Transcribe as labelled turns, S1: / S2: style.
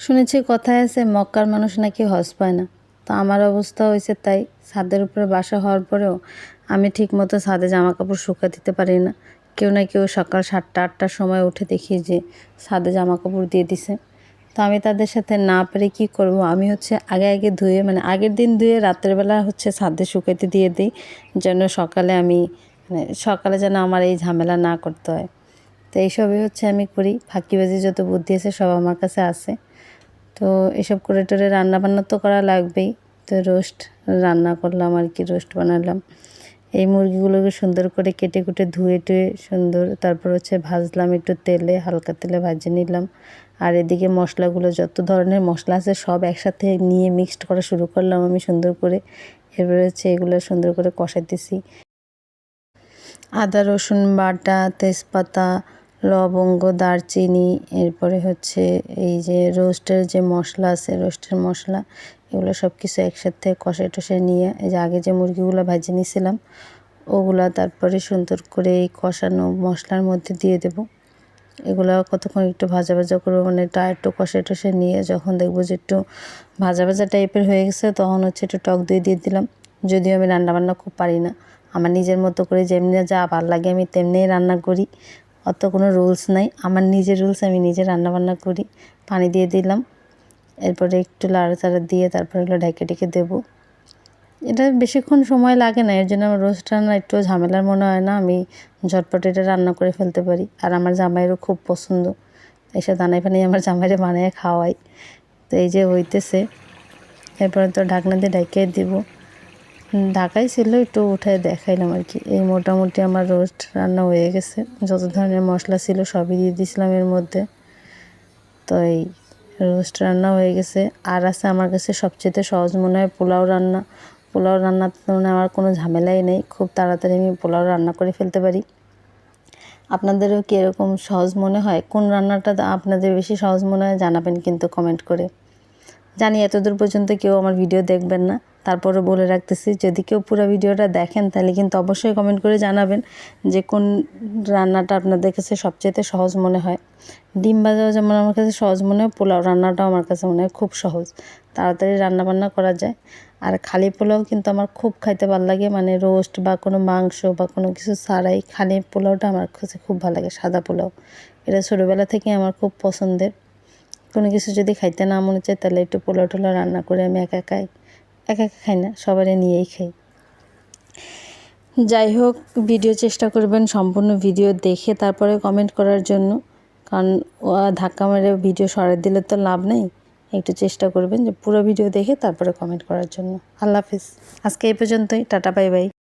S1: শুনেছি কথায় আছে, মক্কার মানুষ নাকি হজ পায় না। তো আমার অবস্থা হয়েছে তাই ছাদের উপরে বাসা হওয়ার পরেও আমি ঠিকমতো ছাদে জামা কাপড় শুকা দিতে পারি না। কেউ না কেউ সকাল সাতটা, আটটার সময় উঠে দেখি যে ছাদে জামা কাপড় দিয়ে দিছে। তো আমি তাদের সাথে না পেরে কি করব? আমি হচ্ছে আগে আগে ধুয়ে মানে আগের দিন ধুয়ে রাত্রেবেলা হচ্ছে ছাদে শুকাইতে দিয়ে দিই, যেন সকালে আমি মানে সকালে যেন আমার এই ঝামেলা না করতে হয়। তো এইসবই হচ্ছে আমি করি। ফাঁকিবাজি যত বুদ্ধি আছে সব আমার কাছে আছে। তো এসব করে টোরে রান্না বান্না তো করা লাগবেই। তো রোস্ট রান্না করলাম আর কি, রোস্ট বানালাম। এই মুরগিগুলোকে সুন্দর করে কেটে কুটে ধুয়ে টুয়ে সুন্দর, তারপর হচ্ছে ভাজলাম একটু তেলে, হালকা তেলে ভাজে নিলাম। আর এদিকে মশলাগুলো যত ধরনের মশলা আছে সব একসাথে নিয়ে মিক্সড করা শুরু করলাম আমি সুন্দর করে। এরপরে হচ্ছে এগুলো সুন্দর করে কষাইতেছি। আদা, রসুন, বাটা, তেজপাতা লবঙ্গ, দারচিনি, এরপরে হচ্ছে এই যে রোস্টের যে মশলা আছে, রোস্টের মশলা, এগুলো সব কিছু একসাথে কষে টষে নিয়ে, এই যে আগে যে মুরগিগুলো ভাজে নিয়েছিলাম ওগুলা তারপরে সুন্দর করে এই কষানো মশলার মধ্যে দিয়ে দেব। এগুলো কতক্ষণ একটু ভাজা ভাজা করব মানে টা একটু কষে টষে নিয়ে যখন দেখব যে একটু ভাজা ভাজা টাইপের হয়ে গেছে, তখন হচ্ছে একটু টক দই দিয়ে দিলাম। যদিও আমি রান্নাবান্না খুব পারি না, আমার নিজের মতো করে যেমনি যা ভালো লাগে আমি তেমনিই রান্না করি। অত কোনো রুলস নাই। আমার নিজের রুলস, আমি নিজে রান্নাবান্না করি, পানি দিয়ে দিলাম। এরপরে একটু লাড়াচাড়া দিয়ে তারপরে এগুলো ঢেকে ঢেকে দেবো। এটা বেশিক্ষণ সময় লাগে না, এর জন্য আমার রোস্ট রান্না একটু ঝামেলার মনে হয় না, আমি ঝটপট এটা রান্না করে ফেলতে পারি। আর আমার জামাইয়েরও খুব পছন্দ এসব দানাই ফানাই আমার জামাইরে বানিয়ে খাওয়াই তো এই যে হইতেছে, এরপরে তো ঢাকনা দিয়ে ঢেকে দিব। ঢাকাই ছিল, একটু উঠে দেখাইলাম আর কি। এই মোটামুটি আমার রোস্ট রান্না হয়ে গেছে। যত ধরনের মশলা ছিল সবই দিয়ে দিয়েছিলাম এর মধ্যে। তো এই রোস্ট রান্না হয়ে গেছে। আর আছে আমার কাছে সবচেয়ে সহজ মনে হয় পোলাও রান্না। পোলাও রান্নাতে মানে আমার কোনো ঝামেলাই নেই। খুব তাড়াতাড়ি আমি পোলাও রান্না করে ফেলতে পারি। আপনাদেরও কি এরকম সহজ মনে হয়? কোন রান্নাটা আপনাদের বেশি সহজ মনে হয় জানাবেন কিন্তু কমেন্ট করে। জানি এতদূর পর্যন্ত কেউ আমার ভিডিও দেখবেন না। তারপরে বলে রাখতেছি, যদি কেউ পুরো ভিডিওটা দেখেন, তাহলে কিন্তু অবশ্যই কমেন্ট করে জানাবেন যে কোন রান্নাটা আপনাদের কাছে সবচেয়ে সহজ মনে হয়। ডিম ভাজাও যেমন আমার কাছে সহজ মনে হয়, পোলাও রান্নাটাও আমার কাছে মনে হয় খুব সহজ। তাড়াতাড়ি রান্না বান্না করা যায়। আর খালি পোলাও কিন্তু আমার খুব খাইতে ভালো লাগে মানে রোস্ট বা কোনো মাংস বা কোনো কিছু ছাড়াই খালি পোলাওটা আমার কাছে খুব ভালো লাগে, সাদা পোলাও। এটা ছোটোবেলা থেকে আমার খুব পছন্দের। কোনো কিছু যদি খাইতে না মনে চায়, তাহলে একটু পোলাও টোলাও রান্না করে আমি একা একাই, একা একা খাই না সবারই নিয়েই খাই। যাই হোক, ভিডিও চেষ্টা করবেন সম্পূর্ণ ভিডিও দেখে তারপরে কমেন্ট করার জন্য। কারণ ধাক্কা মেরে ভিডিও সরাই দিলে তো লাভ নেই। একটু চেষ্টা করবেন যে পুরো ভিডিও দেখে তারপরে কমেন্ট করার জন্য। আল্লাহ হাফিজ। আজকে এই পর্যন্তই। Tata, bye bye.